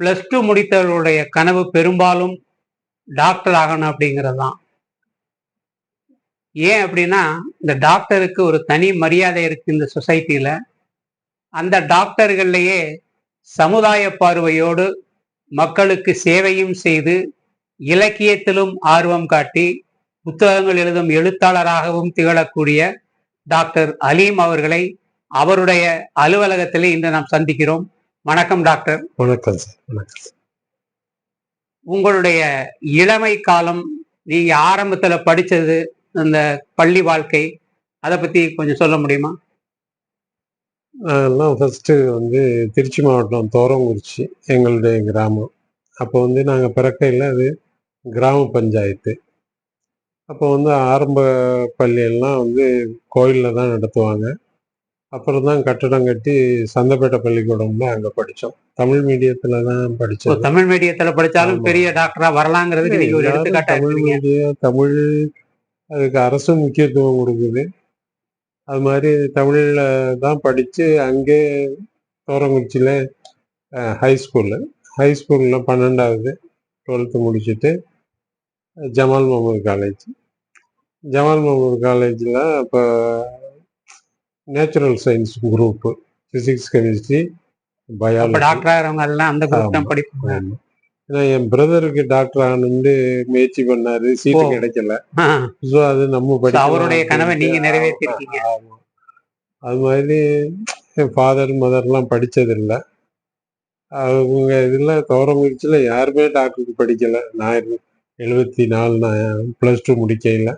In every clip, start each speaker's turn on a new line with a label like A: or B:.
A: Plus two முடித்தவர்களுடைய கனவு பெரும்பாலும் doctor ஆகணும் அப்படிங்கிறது தான் ஏன் அப்படின்னா இந்த டாக்டருக்கு ஒரு தனி மரியாதை இருக்கு இந்த சொசைட்டியில் அந்த டாக்டர்கள்லயே சமுதாய பார்வையோடு மக்களுக்கு சேவையும் செய்து இலக்கியத்திலும் ஆர்வம் காட்டி புத்தகங்கள் எழுதும் எழுத்தாளராகவும் திகழக்கூடிய டாக்டர் அலீம் அவர்களை அவருடைய அலுவலகத்திலே இன்று நாம் சந்திக்கிறோம். வணக்கம் டாக்டர்.
B: வணக்கம் சார் வணக்கம்
A: உங்களுடைய இளமை காலம் நீங்க ஆரம்பத்துல படிச்சது அந்த பள்ளி வாழ்க்கை அதை பத்தி கொஞ்சம் சொல்ல முடியுமா?
B: நான்லாம் ஃபஸ்ட்டு வந்து திருச்சி மாவட்டம் தோரங்குறிச்சி எங்களுடைய கிராமம். அப்போ வந்து நாங்கள் பிறக்கையில் அது கிராம பஞ்சாயத்து. அப்போ வந்து ஆரம்ப பள்ளியெல்லாம் வந்து கோயிலில் தான் நடத்துவாங்க. அப்புறம் தான் கட்டடம் கட்டி சந்தப்பேட்டை பள்ளிக்கூடம்ல அங்கே படித்தோம் தமிழ் மீடியத்தில் தான் படித்தோம்
A: தமிழ் மீடியத்துல படிச்சாலும். பெரிய டாக்டரா வரலாங்கிறதுக்கு நீங்க ஒரு எடுத்துக்காட்டா
B: தமிழ் மீடியம் தமிழ் அதுக்கு அரசும் முக்கியத்துவம் கொடுக்குது. அது மாதிரி தமிழில் தான் படித்து அங்கே தோரங்குறிச்சியில் ஹை ஸ்கூலு ஹை ஸ்கூலில் பன்னெண்டாவது டுவெல்த்து முடிச்சுட்டு ஜமால் முகமது காலேஜ் ஜமால் முகமது காலேஜில் இப்போ natural science group physics chemistry biology
A: doctor ஆகிறவங்க எல்லாம் அந்த குரூப் தான். படிப்பாங்க.
B: ஏன்னா என் பிரதருக்கு டாக்டர் ஆகணும்னு முயற்சி பண்ணாரு சீட்டு. கிடைக்கல ஸோ அது நம்ம படிக்கலாம்
A: அவருடைய கனவை நீங்க நிறைவேற்றிருக்கீங்க.
B: அது மாதிரி என் ஃபாதர் மதர்லாம் படிச்சதில்லை அவங்க இதில் தோரங்குறிச்சியில் யாருமே டாக்டருக்கு படிக்கலை நான் எழுபத்தி நாலு நான் ப்ளஸ் டூ முடிக்கையில்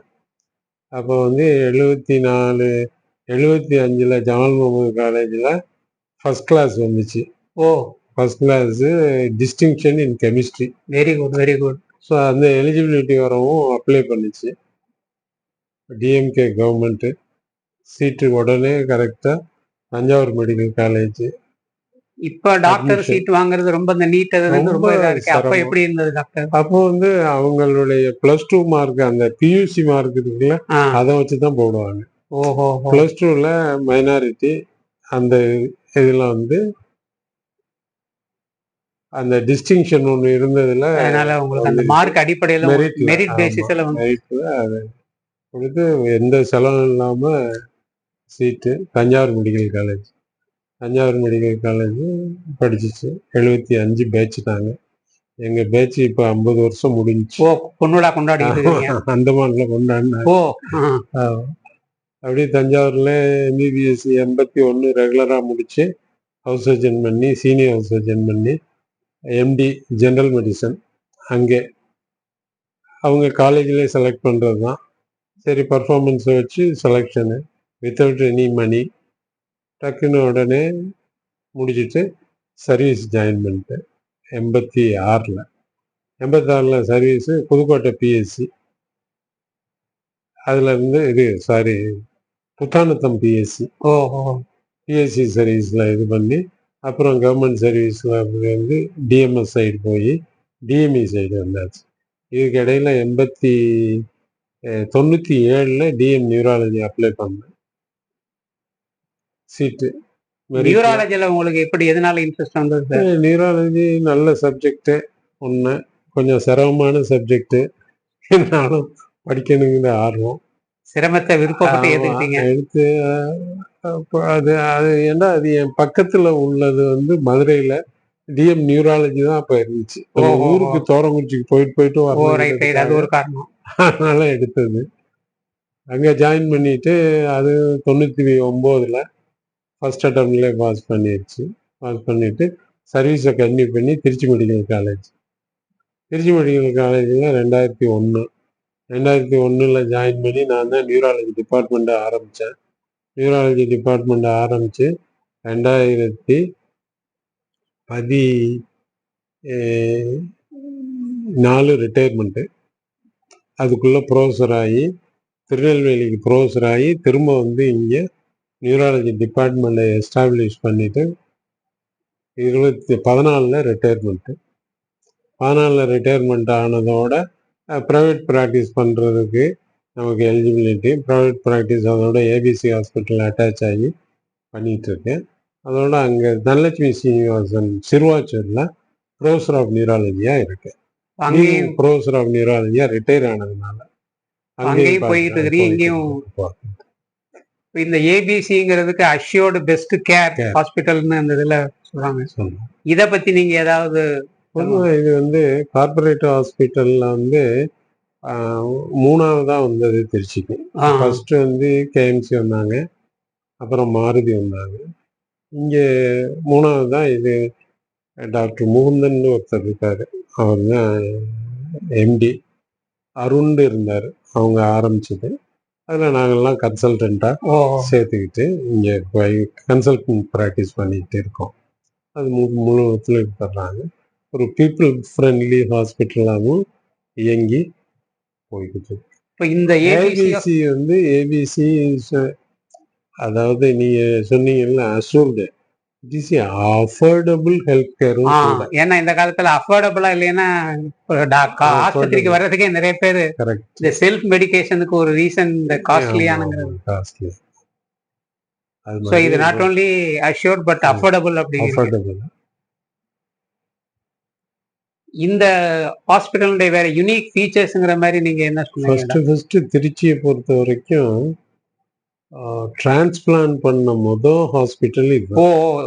B: அப்போ வந்து எழுபத்தி நாலு எழுபத்தி அஞ்சில் ஜமால் முகமது காலேஜில் ஃபஸ்ட் கிளாஸ் வந்துச்சு.
A: ஓ.
B: First class distinction in chemistry
A: very good very good
B: so அந்த எலிஜிபிலிட்டி வரவும் அப்ளை பண்ணுச்சு. டிஎம்கே கவர்மெண்ட்டு சீட்டு உடனே கரெக்டாக தஞ்சாவூர் மெடிக்கல் காலேஜ்
A: இப்ப டாக்டர். சீட் வாங்குறது ரொம்ப இந்த நீட் ரொம்ப இருக்கு. அப்ப. எப்படி இருந்தது டாக்டர்
B: அப்போ வந்து அவங்களுடைய ப்ளஸ் டூ மார்க் அந்த பியூசி மார்க் இருக்குல்ல அதை வச்சு தான் போடுவாங்க. ப்ளஸ் டூவில் மைனாரிட்டி அந்த இதில் வந்து அந்த டிஸ்டிங்ஷன் ஒன்று இருந்ததுல
A: அதனால உங்களுக்கு அந்த மார்க் அடிப்படையில மெரிட். பேசிஸ்ல வந்து
B: கொடுத்து எந்த செலவும் இல்லாமல் seat Thanjavur medical college Thanjavur medical college படிச்சிச்சு. எழுபத்தி அஞ்சு பேட்ச் நாங்க எங்கள் பேட்ச் இப்போ ஐம்பது வருஷம் முடிஞ்சுச்சு.
A: ஓ பொண்ணுடா இருக்கீங்க.
B: அந்தமான்ல கொண்டாடினாங்க.
A: ஓ
B: அப்படியே தஞ்சாவூர்ல எம்பிபிஎஸ் எண்பத்தி ஒன்று ரெகுலராக முடிச்சு ஹவுஸ் சர்ஜன் பண்ணி சீனியர் ஹவுஸ் சர்ஜன் பண்ணி எம்டி ஜென்ரல் மெடிசன் அங்கே. அவங்க காலேஜ்லேயே செலக்ட் பண்ணுறது தான். சரி பர்ஃபார்மன்ஸை வச்சு செலெக்ஷனு வித்தவுட் எனி மணி டக்குன்னு உடனே முடிச்சுட்டு சர்வீஸ் ஜாயின் பண்ணிட்டேன். எண்பத்தி ஆறில். எண்பத்தாறில் சர்வீஸு புதுக்கோட்டை பிஎஸ்சி அதில் இருந்து இது சாரி புத்தானத்தம் பிஎஸ்சி
A: ஓ ஓ
B: பிஎஸ்சி சர்வீஸில் இது பண்ணி அப்புறம் கவர்மெண்ட் சர்வீஸில் வந்து டிஎம்எஸ் சைடு போய் டிஎம்இ சைடு வந்தாச்சு. இதுக்கு இடையில எண்பத்தி தொண்ணூற்றி ஏழில் டிஎம் நியூராலஜி அப்ளை பண்ணேன். சீட்டு
A: நியூராலஜில உங்களுக்கு எப்படி எதனால இன்ட்ரெஸ்ட் வந்தது
B: நியூராலஜி நல்ல சப்ஜெக்டு ஒன்று கொஞ்சம் சிரமமான சப்ஜெக்டு இருந்தாலும் படிக்கணுங்கிற ஆர்வம்.
A: சிரமத்தை விருப்பப்பட்டு ஏத்துக்கிட்டீங்க.
B: எடுத்து அது அது ஏன்னா அது என் பக்கத்துல உள்ளது வந்து மதுரையில டிஎம் நியூராலஜி தான் அப்ப இருந்துச்சு. ஊருக்கு தோரங்குறிச்சிக்கு போயிட்டு போயிட்டு
A: அது ஒரு காரணம்.
B: அதனால எடுத்தது. அங்க ஜாயின் பண்ணிட்டு அது தொண்ணூத்தி ஒன்பதுல ஃபர்ஸ்ட் அட்டம்ப்ட்லேயே பாஸ் பண்ணிடுச்சு பாஸ் பண்ணிட்டு சர்வீஸை கன்டினியூ பண்ணி Trichy medical college Trichy medical college ரெண்டாயிரத்தி ஒன்று ரெண்டாயிரத்தி ஒன்றில் ஜாயின் பண்ணி நான் தான் நியூராலஜி டிபார்ட்மெண்ட்டை ஆரம்பித்தேன் நியூராலஜி டிபார்ட்மெண்ட்டை ஆரம்பித்து ரெண்டாயிரத்தி பதி நாலு ரிட்டையர்மெண்ட்டு அதுக்குள்ளே ப்ரொஃபஸர் ஆகி திருநெல்வேலிக்கு ப்ரொஃபஸர் ஆகி திரும்ப வந்து இங்கே நியூராலஜி டிபார்ட்மெண்ட்டை எஸ்டாப்ளிஷ் பண்ணிவிட்டு இருபத்தி பதினாலில் ரிட்டையர்மெண்ட்டு பதினாலில் ரிட்டையர்மெண்ட் ஆனதோட ப்ரைவேட் ப்ராக்டிஸ் பண்ணுறதுக்கு நமக்கு எலிஜிபிலிட்டி ப்ரைவேட் ப்ராக்டிஸ் அதோட ஏபிசி ஹாஸ்பிட்டல் அட்டாச் ஆகி பண்ணிகிட்டு இருக்கேன் அதோட அங்கே தனலட்சுமி சீனிவாசன் சிறுவாச்சூரில் ப்ரொஃபஸர் ஆஃப் நியூராலஜியா இருக்கேன்
A: அங்கேயும்
B: ப்ரொஃபஸர் ஆஃப் நியூராலஜியா ரிட்டையர் ஆனதுனால
A: அங்கேயும் போயிட்டு இருக்கிறீங்க, இங்கேயும் இந்த ஏபிசிங்கிறதுக்கு அஷ்யோர்டு பெஸ்ட் கேர். ஹாஸ்பிட்டல்னு அந்த இதுல சொல்றாங்க
B: சொல்லலாம்.
A: இத பத்தி நீங்க ஏதாவது
B: பொதுவா இது வந்து கார்பரேட் ஹாஸ்பிட்டல்ல வந்து ஆஹ், மூணாவதா வந்தது திருச்சிக்கு.
A: ஆ,
B: ஃபர்ஸ்ட் வந்து கேஎம்சி வந்தாங்க. அப்புறம் மாருதி வந்தாங்க. இங்கே மூணாவது தான் இது டாக்டர் முகுந்தன் ஒருத்தர் இருக்காரு. அவர் தான் எம்டி அருண் இருந்தார். அவங்க ஆரம்பிச்சது. அதில் நாங்கள்லாம் கன்சல்டண்ட்டாக சேர்த்துக்கிட்டு இங்கே போய் கன்சல்டன்ட் ப்ராக்டிஸ் பண்ணிக்கிட்டு இருக்கோம். அது முழு ஒத்துழைப்பு தர்றாங்க ஒரு பீப்புள் ஃப்ரெண்ட்லி ஹாஸ்பிட்டலாகவும் இயங்கி இருக்கு.
A: இப்ப இந்த ஏபிசி
B: வந்து ஏபிசி அதாவது நீங்க சொன்னீங்கல்ல assured it is affordable health கூட
A: ஏன்னா இந்த காலத்துல அஃபோர்டபுளா இல்லைன்னா ஆஸ்பத்திரிக்கு வர்றதுக்கே நிறைய பேர் இந்த செல்ஃப் மெடிகேஷனுக்கு ஒரு ரீசன் இந்த காஸ்ட்லியானுங்கிறது
B: காஸ்ட்லி
A: ஸோ இது not only assured but affordable அப்படிங்கிறது.
B: அஃபோர்டபுள்
A: இந்த ஹாஸ்பிட்டலுடைய வேற யுனிக் ஃபீச்சர்ஸ்ங்கிற மாதிரி நீங்க என்ன
B: ஃபர்ஸ்ட் ஃபர்ஸ்ட் திருச்சியை பொறுத்த வரைக்கும் டிரான்ஸ்பிளான்ட் பண்ண மொதல் ஹாஸ்பிட்டல் இது.
A: ஓ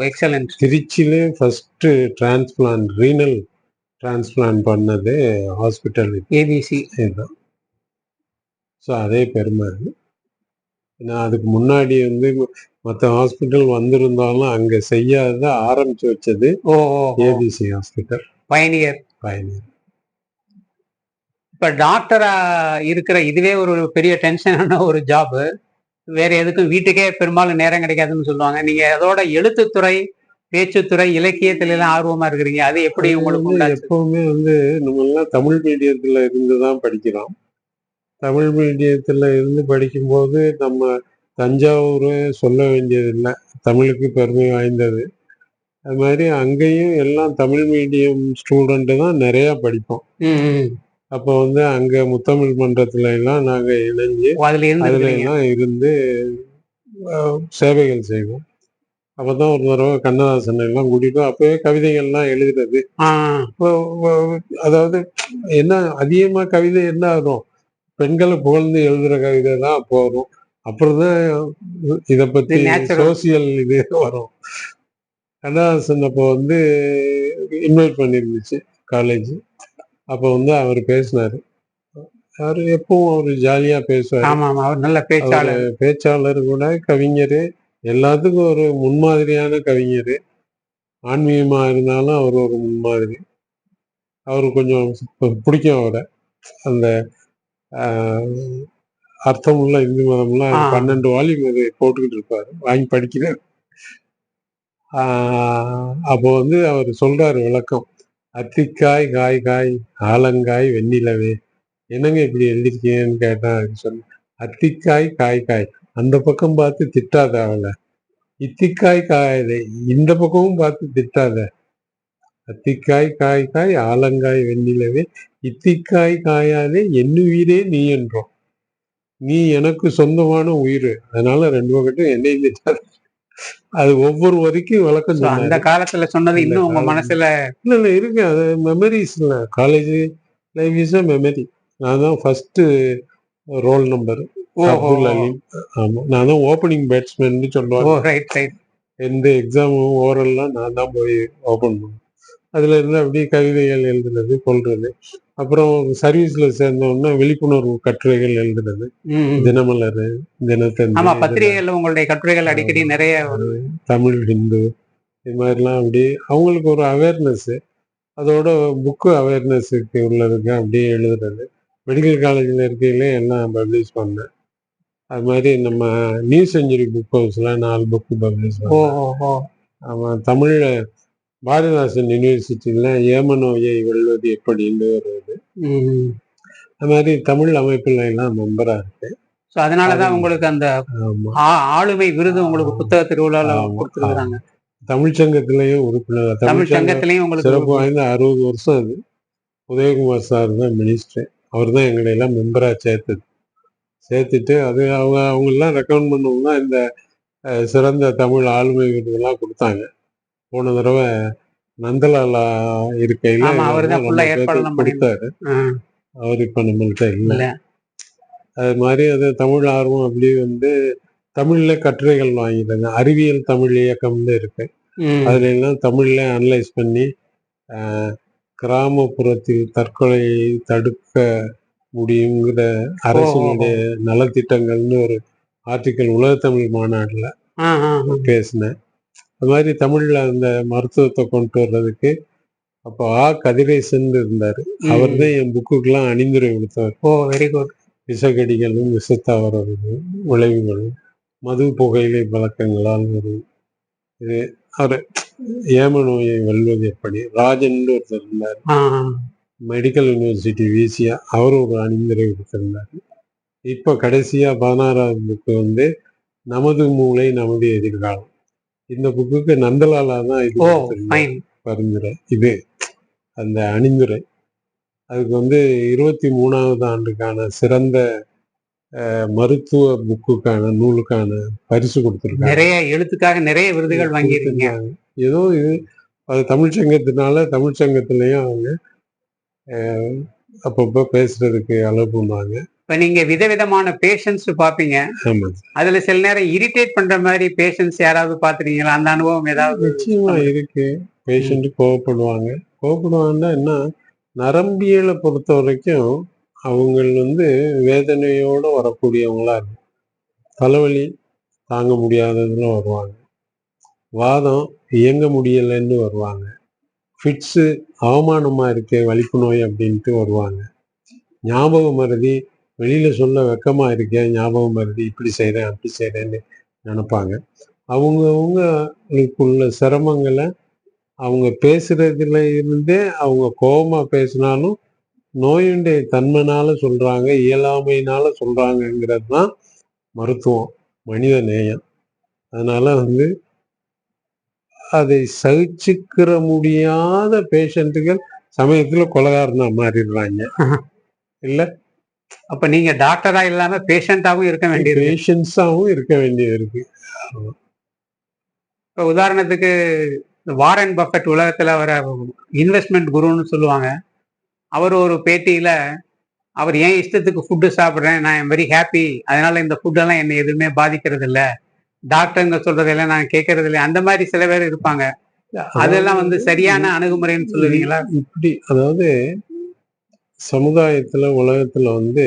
A: எக்ஸலன்ட்
B: திருச்சியிலே ஃபர்ஸ்ட் டிரான்ஸ்பிளான்ட் ரீனல் டிரான்ஸ்பிளான்ட் பண்ணது ஹாஸ்பிட்டல்
A: ஏபிசி
B: இதுதான் ஸோ அதே பெருமை. ஏன்னா அதுக்கு முன்னாடி வந்து மற்ற ஹாஸ்பிட்டல் வந்திருந்தாலும் அங்க செய்யாத ஆரம்பிச்சு வச்சது
A: ஓ
B: ஏபிசி ஹாஸ்பிட்டல்
A: பயனியர் இப்ப டாக்டரா இருக்கிற இதுவே ஒரு பெரிய டென்ஷனான ஒரு ஜாப் வேற எதுக்கும் வீட்டுக்கே பெரும்பாலும் நேரம் கிடைக்காதுன்னு சொல்லுவாங்க. நீங்க அதோட எழுத்துத்துறை பேச்சுத்துறை இலக்கியத்துல எல்லாம் ஆர்வமா இருக்கிறீங்க. அது எப்படி உங்களுக்கு?
B: எப்பவுமே வந்து நம்ம எல்லாம் தமிழ் மீடியத்துல இருந்து தான் படிக்கிறோம். தமிழ் மீடியத்துல இருந்து படிக்கும்போது நம்ம தஞ்சாவூர் சொல்ல வேண்டியதில்லை. தமிழுக்கு பெருமை வாய்ந்தது. அது மாதிரி அங்கேயும் எல்லாம் தமிழ் மீடியம் ஸ்டூடெண்ட் தான் நிறைய படிப்போம். அப்போ வந்து அங்க முத்தமிழ் மன்றத்துல எல்லாம் நாங்க இணைஞ்சு
A: அதுல.
B: எல்லாம் இருந்து சேவைகள் செய்வோம். அப்பதான் ஒரு தடவை கண்ணதாசன் எல்லாம் கூட்டிட்டு அப்பவே கவிதைகள்லாம் எழுதுறது. அதாவது என்ன அதிகமா கவிதை என்ன ஆகும்? பெண்களை புகழ்ந்து எழுதுற கவிதை தான் அப்போ வரும். அப்புறம் தான் இத பத்தி. சோசியல் இது வரும். கண்ணதாசன் அப்போ வந்து இன்வைட் பண்ணிருந்துச்சு காலேஜ் அப்போ வந்து அவர் பேசினாரு. அவர் எப்பவும் அவர் ஜாலியா பேசுவார்.
A: அவர் நல்ல பேச்சாளர்.
B: பேச்சாளர் கூட கவிஞர். எல்லாத்துக்கும் ஒரு முன்மாதிரியான கவிஞர். ஆன்மீகமா இருந்தாலும் அவர் ஒரு முன்மாதிரி. அவருக்கு கொஞ்சம் பிடிக்கும் அவரை. அந்த அர்த்தமுள்ள இந்து மதம்லாம். பன்னெண்டு வால்யூம் அது போட்டுக்கிட்டு இருப்பாரு. வாங்கி படிக்கிறேன். அப்போ வந்து அவர் சொல்றாரு விளக்கம். அத்திக்காய் காய் காய் ஆலங்காய் வெண்ணிலவே. என்னங்க இப்படி எழுதிருக்கீங்கன்னு கேட்டா அதுக்கு சொன்ன அத்திக்காய் காய் காய் அந்த பக்கம் பார்த்து திட்டாத அவளை. இத்திக்காய் காயதே இந்த பக்கமும் பார்த்து திட்டாத. அத்திக்காய் காய் காய் ஆலங்காய் வெண்ணிலவே. இத்திக்காய் காயாதே என்னுயிரே நீ என்றோம். நீ எனக்கு சொந்தமான உயிர். அதனால ரெண்டு பக்கட்டும் என்னை திட்டாத. அது ஒவ்வொரு வரைக்கும் விளக்கம்
A: அந்த காலத்துல சொன்னது இன்னும் உங்க. மனசுல?
B: இல்ல இல்ல இருக்கு. அது memories college life is a memory நான் தான் first roll number Abdul Aleem. ஆமா. நான் தான் ஓப்பனிங் பேட்ஸ்மேன் சொல்லுவாங்க. எந்த எக்ஸாமும் ஓரல்லாம் நான் தான் போய் ஓப்பன் பண்ணுவேன் அதுல இருந்து அப்படியே கவிதைகள் எழுதுறது கொள்றது அப்புறம் சர்வீஸ்ல சேர்ந்த உடனே விழிப்புணர்வு கட்டுரைகள் எழுதுறது தினமலர் தினத்தந்தி
A: ஆமா பத்திரிகைகள்ல உங்களுடைய கட்டுரைகள் அடிக்கடி நிறைய.
B: தமிழ் ஹிந்து இது மாதிரிலாம் அப்படி அவங்களுக்கு ஒரு அவேர்னஸ் அதோட புக்கு அவேர்னஸுக்கு உள்ளதுக்கு அப்படியே எழுதுறது மெடிக்கல் காலேஜில் இருக்கையில எல்லாம் பப்ளிஷ் பண்ணேன். அது மாதிரி நம்ம நியூ செஞ்சுரி புக் ஹவுஸில் நாலு புக்கு பப்ளிஷ்
A: ஓ
B: அவன் தமிழில் பாரதிதாசன் யூனிவர்சிட்டியில் ஏமநோயை வெல்வது எப்படின்னு ஒரு
A: ம்.
B: அது மாதிரி தமிழ் அமைப்புல எல்லாம் மெம்பராக இருக்கு.
A: So, அதனாலதான் உங்களுக்கு அந்த ஆளுமை விருது உங்களுக்கு புத்தக திருவிழால
B: ஆமா,
A: கொடுத்துருக்காங்க
B: தமிழ் சங்கத்திலையும் உறுப்பினர்
A: தமிழ் சங்கத்திலயும் உங்களுக்கு
B: சிறப்பு வாய்ந்த அறுபது வருஷம் அது. உதயகுமார் சார் தான் மினிஸ்டர் அவர் தான் எங்களை எல்லாம் மெம்பராக சேர்த்தது. சேர்த்துட்டு அது அவங்க அவங்க எல்லாம் ரெக்கமெண்ட் பண்ணவங்க இந்த சிறந்த தமிழ் ஆளுமை விருதுலாம் கொடுத்தாங்க. போன தடவை நந்தலாலா இருக்கையில கொடுத்தாரு அவர் இப்ப நம்மள்ட்ட இல்ல. அது மாதிரி அது தமிழ் ஆர்வம் அப்படியே வந்து தமிழ்ல கட்டுரைகள் வாங்கிட்டாங்க. அறிவியல் தமிழ் இயக்கம்னு இருக்கு. அதுல எல்லாம் தமிழ்ல அனலைஸ் பண்ணி ஆஹ், கிராமப்புறத்தில் தற்கொலையை தடுக்க முடியுங்கிற அரசினுடைய நலத்திட்டங்கள்னு ஒரு ஆர்டிக்கல் உலக தமிழ் மாநாடுல. பேசினேன். அது மாதிரி தமிழ்ல அந்த மருத்துவத்தை கொண்டு வர்றதுக்கு அப்போ ஆ கதிரேசன் இருந்தாரு. அவர் தான் என் புக்குக்கெல்லாம் அணிந்துரை கொடுத்தவர்
A: ஓ வெரி குட்
B: விஷக்கடிகளும் விஷத்தாவரங்களும் விளைவுகளும் மது புகையிலை பழக்கங்களால் வரும் இது. அவர் ஏம நோயை வெல்வது எப்படி? ராஜன் ஒருத்தர் இருந்தார். மெடிக்கல் யூனிவர்சிட்டி விசியா அவர் ஒரு அணிந்துரை கொடுத்திருந்தார். இப்போ கடைசியா பதினாறாவது புக்கு வந்து நமது மூளை நமது எதிர்காலம். இந்த புக்குக்கு நந்தலாலா தான் இது பரிந்துரை. இது அந்த அணிந்துரை. அதுக்கு வந்து இருபத்தி மூணாவது ஆண்டுக்கான சிறந்த மருத்துவ புக்குக்கான நூலுக்கான பரிசு கொடுத்துருக்காங்க.
A: நிறைய எழுத்துக்காக நிறைய விருதுகள் வாங்கியிருக்கீங்க.
B: ஏதோ இது அது தமிழ் சங்கத்தினால தமிழ் சங்கத்திலையும் அவங்க அப்பப்போ பேசுறதுக்கு அளவு பண்ணுவாங்க
A: இப்ப நீங்க விதவிதமான பேஷண்ட்ஸ் பாப்பீங்க
B: ஆமா.
A: அதுல சில நேரம் இரிட்டேட் பண்ற மாதிரி பேஷண்ட்ஸ் யாராவது பாத்துருக்கீங்களா அந்த அனுபவம் ஏதாவது?
B: நிச்சயமா இருக்கு. பேஷண்ட் கோவப்படுவாங்க. கோவப்படுவாங்கன்னா என்ன? நரம்பியலை பொறுத்த வரைக்கும் அவங்க வந்து வேதனையோட வரக்கூடியவங்களா இருக்கும் தலைவலி தாங்க முடியாததுல வருவாங்க. வாதம் இயங்க முடியலைன்னு வருவாங்க. ஃபிட்ஸு அவமானமா இருக்கே வலிப்பு நோய் அப்படின்ட்டு வருவாங்க. ஞாபக மருதி வெளியில சொல்ல வெக்கமா இருக்கேன் ஞாபகம் வருது இப்படி செய்யறேன் அப்படி செய்றேன்னு நினைப்பாங்க. அவங்கவுங்களுக்குள்ள சிரமங்களை அவங்க பேசுறதுல இருந்தே அவங்க கோபமா பேசினாலும் நோயுடைய தன்மைனால சொல்றாங்க இயலாமையினால சொல்றாங்கங்கிறது தான் மருத்துவம் மனித நேயம். அதனால வந்து அதை சகிச்சுக்கிற முடியாத பேஷண்ட்டுகள் சமயத்துல கொலகாரனா மாறிடுறாங்க. இல்ல?
A: அப்ப நீங்க டாக்டரா இல்லாம பேஷண்டாவும் இருக்க வேண்டியது.
B: பேஷன்ஸாவும் இருக்க வேண்டியது இருக்கு.
A: இப்ப உதாரணத்துக்கு வாரன் பஃபெட் உலகத்துல வர இன்வெஸ்ட்மெண்ட் குருன்னு சொல்லுவாங்க. அவர் ஒரு பேட்டியில அவர் ஏன் இஷ்டத்துக்கு ஃபுட்டு சாப்பிட்றேன்? நான் வெரி ஹாப்பி அதனால இந்த ஃபுட்டெல்லாம் என்னை எதுவுமே பாதிக்கிறது இல்ல டாக்டருங்க சொல்றதெல்லாம் நான் கேட்கறது இல்லை அந்த மாதிரி சில பேர் இருப்பாங்க. அதெல்லாம் வந்து சரியான அணுகுமுறைன்னு சொல்லுவீங்களா?
B: இப்படி அதாவது சமுதாயத்துல உலகத்துல வந்து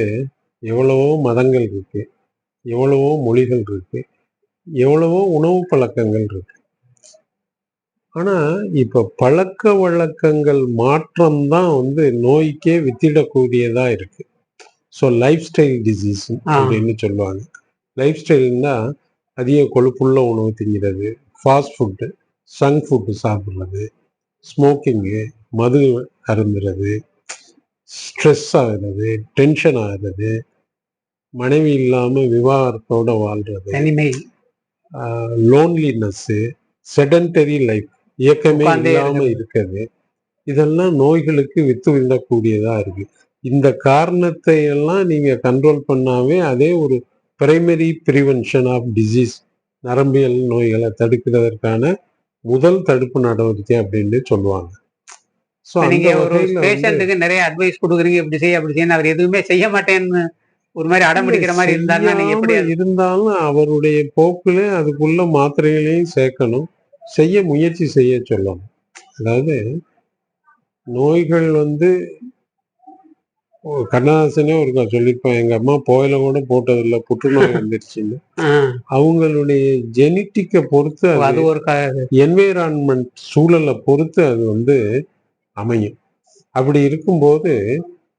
B: எவ்வளவோ மதங்கள் இருக்கு. எவ்வளவோ மொழிகள் இருக்கு. எவ்வளவோ உணவு பழக்கங்கள் இருக்கு. ஆனா இப்ப பழக்க வழக்கங்கள் மாற்றம் தான் வந்து நோய்க்கே வித்திடக்கூடியதா இருக்கு. So lifestyle disease. அப்படின்னு சொல்லுவாங்க. லைஃப் ஸ்டைல்னா அதிக கொழுப்புள்ள உணவு திங்கிறது ஃபாஸ்ட் ஃபுட்டு சங்க் ஃபுட்டு சாப்பிட்றது ஸ்மோக்கிங்கு மது அருந்துறது ஸ்ட்ரெஸ் ஆகுறது டென்ஷன் ஆகுறது மனைவி இல்லாம விவாகரத்தோட வாழ்றது
A: தனிமை.
B: லோன்லினஸ்ஸு செடன்டரி லைஃப் இயக்கமே இல்லாம இருக்கிறது இதெல்லாம் நோய்களுக்கு வித்து விடக்கூடியதா இருக்கு. இந்த காரணத்தை எல்லாம் நீங்க கண்ட்ரோல் பண்ணாவே அதே ஒரு பிரைமரி ப்ரிவென்ஷன் ஆஃப் டிசீஸ் நரம்பியல் நோய்களை தடுக்கிறதற்கான முதல் தடுப்பு நடவடிக்கை அப்படின்னு சொல்லுவாங்க.
A: நீங்க ஒரு பேஷண்ட்டுக்கு நிறைய அட்வைஸ் கொடுக்குறீங்க இப்படி செய்ய அப்படி செய்ய அவர் எதுவுமே செய்ய மாட்டேன்னு ஒரு மாதிரி அடம் பிடிக்கிற மாதிரி இருந்தாருன்னா நீங்க எப்படி
B: இருந்தாலும் அவருடைய போக்குல அதுக்குள்ள மாத்திரைகளையும் சேர்க்கணும். செய்ய முயற்சி செய்ய சொல்லணும். அதாவது நோய்கள் வந்து கண்ணதாசனே ஒருக்கா சொல்லியிருப்பான் எங்க அம்மா போயில கூட போட்டதில்லை புற்றுநோய் வந்துருச்சுன்னு. அவங்களுடைய ஜெனட்டிக்கை பொறுத்து
A: அது ஒரு
B: என்வைரான்மெண்ட் சூழலை பொறுத்து அது வந்து அமையும். அப்படி இருக்கும்போது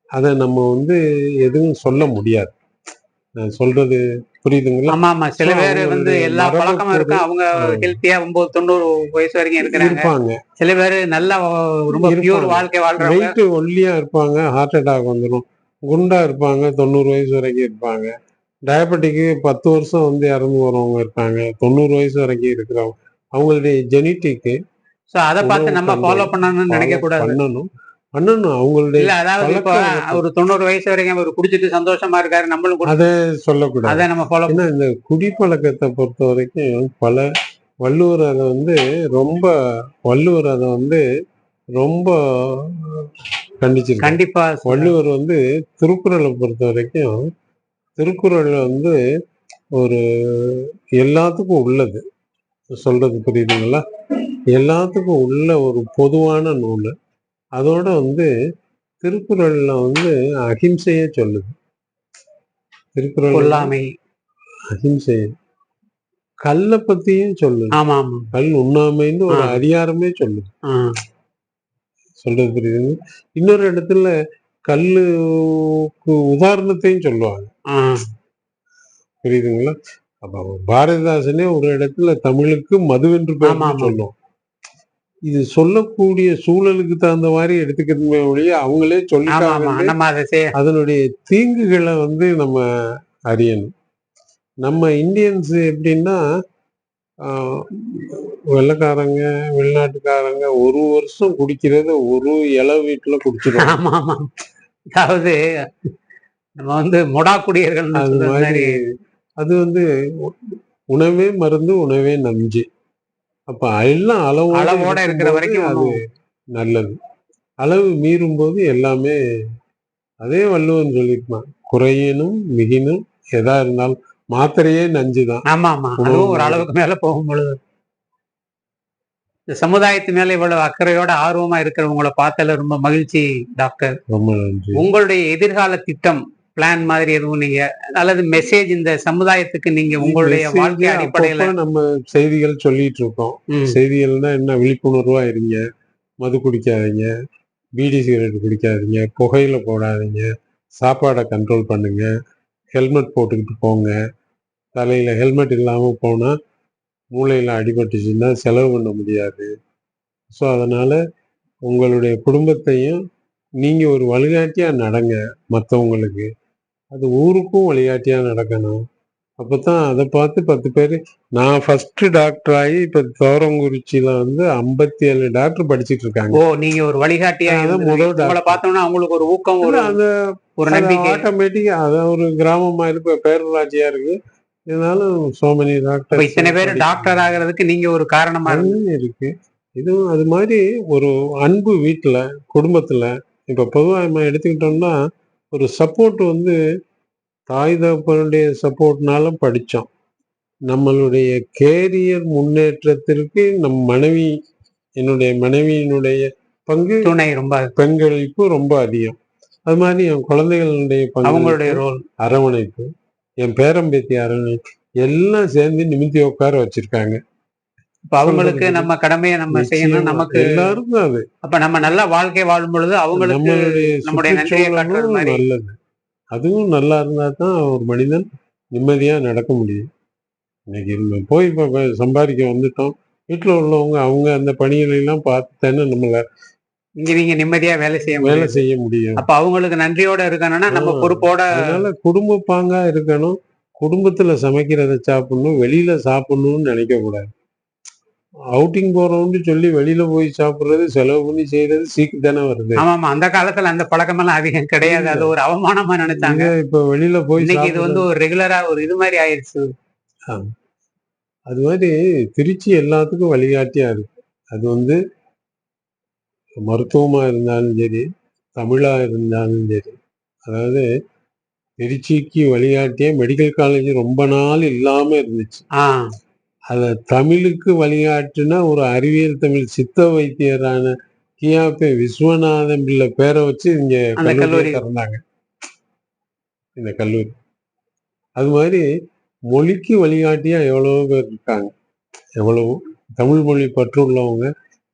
B: அதை நம்ம வந்து எதுவும் சொல்ல முடியாது. சொல்றது புரியுதுங்களா?
A: ஆமா ஆமா. சில பேர் வந்து எல்லா பழக்கமும் இருக்கும் அவங்க. ஹெல்த்தியா ஒன்பது தொண்ணூறு வயசு வரைக்கும் இருக்கிறாங்க. சில பேர் நல்லா ரொம்ப பியூர். வாழ்க்கை வாழ்றவங்க.
B: வெயிட் ஒல்லியா இருப்பாங்க ஹார்ட் அட்டாக் வந்துடும் குண்டா இருப்பாங்க தொண்ணூறு வயசு வரைக்கும் இருப்பாங்க. டயபெட்டிக்கு பத்து வருஷம் வந்து இறந்து வரவங்க இருக்காங்க தொண்ணூறு வயசு வரைக்கும் இருக்கிறவங்க. அவங்களுடைய ஜெனட்டிக்கு
A: சோ அதை பார்த்து நம்ம ஃபாலோ பண்ணணும்னு நினைக்க கூடாது
B: பண்ணணும். பண்ணணும். அவங்களுடைய
A: இல்ல அதாவது இப்போ ஒரு தொண்ணூறு வயசு வரைக்கும் அவர் குடிச்சிட்டு சந்தோஷமா இருக்காரு நம்மளும் குடி-
B: அதை சொல்லக்கூடாது.
A: அதை நம்ம ஃபாலோ
B: இந்த குடிப்பழக்கத்தை பொறுத்த வரைக்கும் பல வள்ளுவர் அதை வந்து ரொம்ப வள்ளுவர் அதை வந்து ரொம்ப கண்டிச்சிருக்காரு
A: கண்டிப்பா.
B: வள்ளுவர் வந்து திருக்குறளை பொறுத்த வரைக்கும் திருக்குறள் வந்து ஒரு எல்லாத்துக்கும் உள்ளது. சொல்றது புரியுதுங்களா? எல்லாத்துக்கும் உள்ள ஒரு பொதுவான நூல். அதோட வந்து திருக்குறள்ல வந்து அகிம்சையே சொல்லுது. திருக்குறள்
A: கொல்லாமை
B: அகிம்சை கல்லை பத்தியும் சொல்லுது.
A: ஆமா ஆமா
B: கல் உண்ணாமைன்னு ஒரு. அதிகாரமே சொல்லுது. சொல்றது புரியுது? இன்னொரு இடத்துல கல்லுக்கு உதாரணத்தையும் சொல்லுவாங்க. புரியுதுங்களா? அப்ப பாரதிதாசனே ஒரு இடத்துல தமிழுக்கு மதுவென்று பேர்
A: ஆமா.
B: இது சொல்லக்கூடிய சூழலுக்கு தகுந்த மாதிரி எடுத்துக்கிறதுமே ஒழிய அவங்களே
A: செய்ய
B: அதனுடைய தீங்குகளை வந்து நம்ம அறியணும். நம்ம இந்தியன்ஸ் எப்படின்னா வெள்ளைக்காரங்க வெளிநாட்டுக்காரங்க ஒரு வருஷம் குடிக்கிறத ஒரு இலை வீட்டுல குடிச்சிடும்
A: அதாவது நம்ம வந்து மொடா குடியர்கள்
B: அது மாதிரி அது வந்து உணவே மருந்து உணவே நஞ்சு. அப்ப எல்லாம் அளவோட
A: அளவோட இருக்கிற வரைக்கும்
B: அது நல்லது. அளவு மீறும் போது எல்லாமே அதே வள்ளுவன் சொல்லியிருப்பான். குறையினும் மிகினும் எதா இருந்தாலும் மாத்திரையே நஞ்சுதான்.
A: ஆமா ஆமா. அதுவும் ஒரு அளவுக்கு மேல போகும் பொழுது. இந்த சமுதாயத்து மேல இவ்வளவு அக்கறையோட ஆர்வமா இருக்கிறவங்கள பார்த்ததுல ரொம்ப மகிழ்ச்சி டாக்டர்.
B: ரொம்ப நன்றி.
A: உங்களுடைய எதிர்கால திட்டம் பிளான் மாதிரி எதுவும் நீங்க அல்லது மெசேஜ் இந்த சமுதாயத்துக்கு நீங்க உங்களுடைய வாழ்க்கை அடிப்படையில
B: நம்ம செய்திகள் சொல்லிட்டு இருக்கோம். செய்திகள்னா என்ன? விழிப்புணர்வா இருங்க. மது குடிக்காதீங்க. பீடி சிகரெட் குடிக்காதீங்க. புகையில போடாதீங்க. சாப்பாடை கண்ட்ரோல் பண்ணுங்க. ஹெல்மெட் போட்டுக்கிட்டு போங்க. தலையில ஹெல்மெட் இல்லாம போனா மூளையில அடிபட்டுச்சுன்னா செலவு பண்ண முடியாது. ஸோ அதனால உங்களுடைய குடும்பத்தையும் நீங்க ஒரு வழிகாட்டியா நடங்க மற்றவங்களுக்கு அது ஊருக்கும் வழிகாட்டியா நடக்கணும். அப்பதான் அதை பார்த்து பத்து பேர் நான் ஃபர்ஸ்ட் டாக்டர் ஆகி இப்ப தோரங்குறிச்சியில வந்து ஐம்பத்தி ஏழு டாக்டர் படிச்சிட்டு இருக்காங்க.
A: ஓ நீங்க ஒரு வழிகாட்டியா
B: அதான்
A: இருந்து
B: முதல்.
A: பார்த்தோம்னா அவங்களுக்கு ஒரு ஊக்கம் ஒரு
B: அந்த
A: ஒரு நம்பிக்கை.
B: ஆட்டோமேட்டிக்கா அதான் ஒரு கிராமமா இருக்கு பேரூராட்சியா இருக்கு. இதனாலும் சோமனி
A: இப்ப
B: டாக்டர்
A: இத்தனை பேர் டாக்டர் ஆகிறதுக்கு நீங்க ஒரு காரணமா இருந்து
B: இருக்கு. இதுவும் அது மாதிரி ஒரு அன்பு வீட்டுல குடும்பத்துல இப்ப பொதுவா நம்ம எடுத்துக்கிட்டோம்னா ஒரு சப்போர்ட் வந்து தாய் தகப்பனுடைய சப்போர்ட்னால படிச்சோம் நம்மளுடைய கேரியர் முன்னேற்றத்திற்கு நம் மனைவி என்னுடைய மனைவியினுடைய பங்கு
A: துணை ரொம்ப
B: பெண்களுக்கு ரொம்ப அதிகம். அது மாதிரி என் குழந்தைகளுடைய
A: அவங்களுடைய ரோல்
B: அரவணைப்பு என் பேரம்பேத்தி அரவணைப்பு எல்லாம் சேர்ந்து நிமித்தி உட்கார வச்சிருக்காங்க.
A: இப்ப அவங்களுக்கு நம்ம கடமையை நம்ம செய்யணும். நமக்கு
B: எல்லாருக்கும் அது.
A: அப்ப நம்ம நல்ல வாழ்க்கை வாழும் பொழுது அவங்களுக்கு நம்முடைய நன்றியை.
B: நல்லது. அதுவும் நல்லா இருந்தா தான் ஒரு மனிதன் நிம்மதியா நடக்க முடியும். இன்னைக்கு போய் இப்ப சம்பாதிக்க வந்துட்டோம். வீட்டுல உள்ளவங்க அவங்க அந்த பணிகளை எல்லாம் பார்த்து தானே நம்மள
A: இங்க நீங்க நிம்மதியா வேலை செய்ய
B: வேலை செய்ய முடியும்.
A: அப்ப அவங்களுக்கு நன்றியோட இருக்கணும்னா நம்ம. பொறுப்போட
B: அதனால குடும்ப பாங்கா இருக்கணும். குடும்பத்துல சமைக்கிறத சாப்பிடணும். வெளியில சாப்பிடணும்னு நினைக்க கூடாது அவுட்டிங் போறோம்னு சொல்லி வெளியில போய் சாப்பிடுறது செலவு பண்ணி செய்யறது சீக்கு தானே வருது.
A: ஆமா ஆமா அந்த காலத்துல அந்த பழக்கமெல்லாம் அதிகம் கிடையாது. அது ஒரு அவமானமா நினைச்சாங்க.
B: இப்ப வெளியில போய்
A: இன்னைக்கு இது வந்து ஒரு ரெகுலரா ஒரு இது மாதிரி ஆயிடுச்சு
B: அது மாதிரி திருச்சி எல்லாத்துக்கும் வழிகாட்டியா இருக்கு. அது வந்து மருத்துவமா இருந்தாலும் சரி தமிழா இருந்தாலும் சரி. அதாவது திருச்சிக்கு வழிகாட்டியே மெடிக்கல் காலேஜ் ரொம்ப நாள் இல்லாம இருந்துச்சு. அத தமிழுக்கு வழிகாட்டுனா ஒரு அறிவியல் தமிழ் சித்த வைத்தியரான கியாபே விஸ்வநாதன் பிள்ளை பேரை வச்சு இங்க கல்லூரி. திறந்தாங்க இந்த கல்லூரி. அது மாதிரி மொழிக்கு வழிகாட்டியா எவ்வளவோ பேர் இருக்காங்க. எவ்வளவோ தமிழ் மொழி பற்று உள்ளவங்க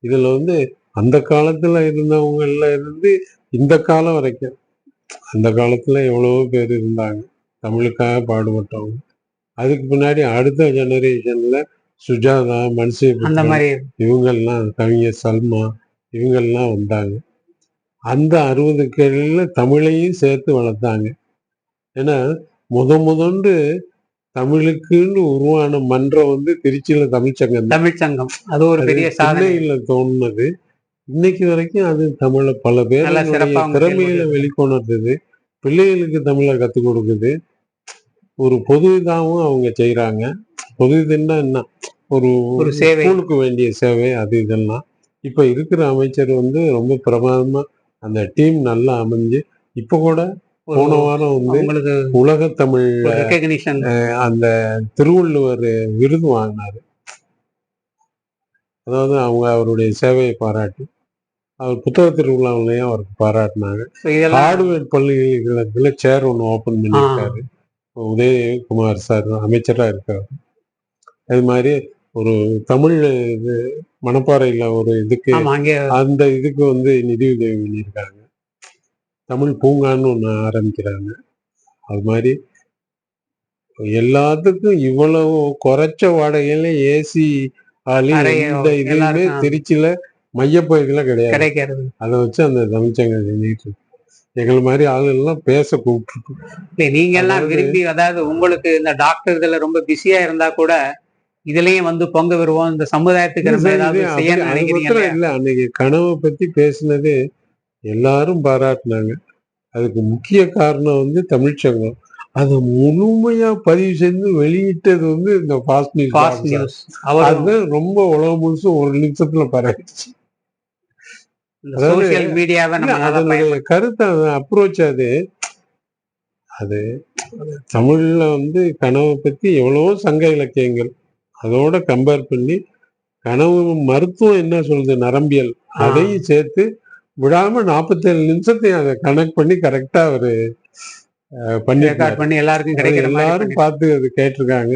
B: இதுல வந்து அந்த காலத்துல இருந்தவங்கல இருந்து இந்த காலம் வரைக்கும். அந்த காலத்துல எவ்வளவோ பேர் இருந்தாங்க. தமிழுக்காக பாடுபட்டவங்க. அதுக்கு பின்னாடி அடுத்த ஜெனரேஷன்ல சுஜாதா
A: அந்த
B: மன்சேபுத்திரன்
A: மாதிரி.
B: இவங்கெல்லாம் கவிஞர் சல்மா இவங்கெல்லாம் வந்தாங்க. அந்த அறுபதுகளில் தமிழையும் சேர்த்து வளர்த்தாங்க. ஏன்னா முத முதண்டு தமிழுக்குன்னு உருவான மன்றம் வந்து திருச்சியில தமிழ்ச்சங்கம் தான்.
A: தமிழ் சங்கம். அது ஒரு பெரிய சாதனை.
B: சென்னையில தோணுனது. இன்னைக்கு வரைக்கும் அது தமிழை பல பேர் திறமையில. வெளிக்கொணர்ந்தது. பிள்ளைகளுக்கு தமிழை கற்றுக் கொடுக்குது. ஒரு பொது இதாகவும் அவங்க செய்றாங்க. பொது இதுன்னா என்ன? ஒரு
A: ஒரு சேவை.
B: ஸ்கூலுக்கு வேண்டிய சேவை அது இதெல்லாம் இப்ப இருக்கிற அமைச்சர் வந்து ரொம்ப பிரமாதமா அந்த டீம் நல்லா அமைஞ்சு இப்ப கூட போன வாரம் வந்து உலக தமிழ் அந்த திருவள்ளுவர் விருது வாங்கினாரு. அதாவது அவங்க அவருடைய சேவையை பாராட்டி அவர் புத்தக திருவிழாவிலையும் அவருக்கு பாராட்டினாங்க. ஹார்ட்வேர் பல்கலைக்கழகத்துல சேர் ஒன்று ஓபன் பண்ணியிருக்காரு. உதயகுமார் சார் அமைச்சரா இருக்காரு அது மாதிரி ஒரு தமிழ் இது மணப்பாறையில ஒரு இதுக்கு அந்த இதுக்கு வந்து நிதி உதவி பண்ணியிருக்காங்க தமிழ் பூங்கான்னு ஒன்று ஆரம்பிக்கிறாங்க அது மாதிரி எல்லாத்துக்கும் இவ்வளவு குறைச்ச வாடகையில ஏசி ஆளு எந்த இதுவுமே. திருச்சியில மையப்பகுதியில கிடையாது அதை வச்சு அந்த தமிழ்ச்சங்கம் செஞ்சுட்டு இருக்கு. எங்களை மாதிரி ஆளுகள்லாம் பேச கூப்பிட்டு
A: நீங்க எல்லாம் விரும்பி அதாவது உங்களுக்கு இந்த டாக்டர் இதுல ரொம்ப பிஸியா இருந்தா கூட இதுலயும் வந்து பொங்க வருவோம் இந்த சமுதாயத்துக்கு?
B: இல்ல அன்னைக்கு கனவை பத்தி பேசினது எல்லாரும் பாராட்டினாங்க. அதுக்கு முக்கிய காரணம் வந்து தமிழ்ச்சங்கம் அதை முழுமையா பதிவு செஞ்சு வெளியிட்டது வந்து இந்த ஃபாஸ்ட் நியூஸ்
A: ஃபாஸ்ட் நியூஸ் அவர்
B: அது ரொம்ப உலகம் முழுசும் ஒரு நிமிஷத்துல பரவிடுச்சு.
A: சோசியல் மீடியாவை
B: அதனுடைய கருத்தை அப்ரோச் அது. அது தமிழ்ல வந்து கனவை பத்தி எவ்வளவோ சங்க இலக்கியங்கள். அதோட கம்பேர் பண்ணி கனவு மருத்துவம் என்ன சொல்லுது நரம்பியல். அதையும் சேர்த்து விடாம நாற்பத்தேழு நிமிஷத்தையும் அதை கனெக்ட் பண்ணி கரெக்டா அவரு பண்ணி
A: பண்ணி எல்லாருக்கும் கிடைக்கிற
B: எல்லாரும் பார்த்து அது கேட்டிருக்காங்க.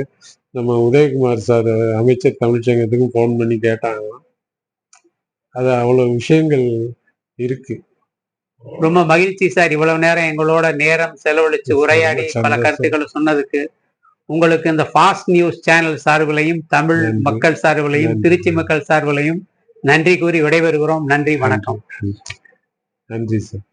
B: நம்ம உதயகுமார் சார் அமைச்சர் தமிழ்ச்சங்கத்துக்கும் ஃபோன் பண்ணி கேட்டாங்களாம். அது அவ்வளவு விஷயங்கள் இருக்கு
A: ரொம்ப மகிழ்ச்சி சார் இவ்வளவு நேரம் எங்களோட நேரம் செலவழிச்சு உரையாடி பல. கருத்துக்களை சொன்னதுக்கு உங்களுக்கு இந்த ஃபாஸ்ட் நியூஸ் சேனல் சார்பிலையும் தமிழ். மக்கள் சார்பிலையும். திருச்சி மக்கள் சார்பிலையும் நன்றி கூறி விடைபெறுகிறோம் நன்றி வணக்கம்
B: நன்றி சார்